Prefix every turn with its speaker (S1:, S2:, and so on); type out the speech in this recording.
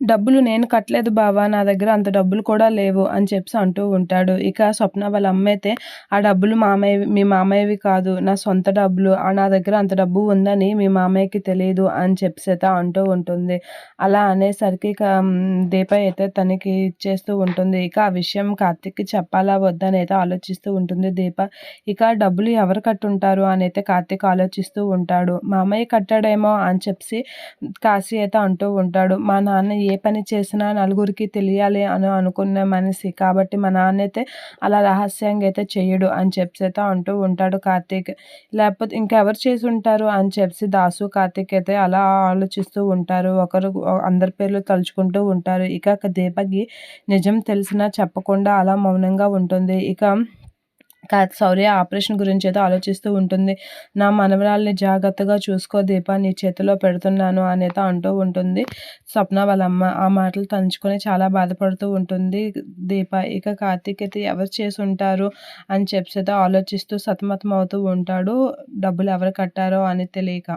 S1: డబ్బులు నేను కట్టలేదు బావా నా దగ్గర అంత డబ్బులు కూడా లేవు అని చెప్పి అంటూ ఉంటాడు. ఇక స్వప్న వాళ్ళ అమ్మ అయితే ఆ డబ్బులు మామయ్య మీ మామయ్యవి కాదు నా సొంత డబ్బులు నా దగ్గర అంత డబ్బు ఉందని మీ మామయ్యకి తెలియదు అని చెప్పి అంటూ ఉంటుంది. అలా అనేసరికి ఇక దీప అయితే తనకి ఇచ్చేస్తూ ఉంటుంది. ఇక ఆ విషయం కార్తిక్కి చెప్పాలా వద్దని అయితే ఆలోచిస్తూ ఉంటుంది దీప. ఇక డబ్బులు ఎవరు కట్టుంటారు అని అయితే కార్తీక్ ఆలోచిస్తూ ఉంటాడు. మామయ్య కట్టాడేమో అని చెప్పి కాశీ అయితే అంటూ ఉంటాడు. మా నాన్న ఏ పని చేసినా నలుగురికి తెలియాలి అని అనుకున్న మనిషి. కాబట్టి మా నాన్న అయితే అలా రహస్యంగా అయితే చేయడు అని చెప్పి అయితే అంటూ ఉంటాడు కార్తీక్. లేకపోతే ఇంకెవరు చేసి ఉంటారు అని చెప్పి దాసు కార్తీక్ అయితే అలా ఆలోచిస్తూ ఉంటారు. ఒకరు అందరి పేర్లు తలుచుకుంటూ ఉంటారు. ఇక దీపకి నిజం తెలిసినా చెప్పకుండా అలా మౌనంగా ఉంటుంది. ఇక శౌర్య ఆపరేషన్ గురించి అయితే ఆలోచిస్తూ ఉంటుంది. నా మనవరాల్ని జాగ్రత్తగా చూసుకో దీపా నీ చేతిలో పెడుతున్నాను అని అయితే అంటూ ఉంటుంది. స్వప్న వాళ్ళ అమ్మ ఆ మాటలు తలుచుకొని చాలా బాధపడుతూ ఉంటుంది. దీప ఇక కార్తీక్ అయితే ఎవరు చేసి ఉంటారు అని చెప్పి అయితే ఆలోచిస్తూ సతమతం అవుతూ ఉంటాడు. డబ్బులు ఎవరు కట్టారో అని తెలియక.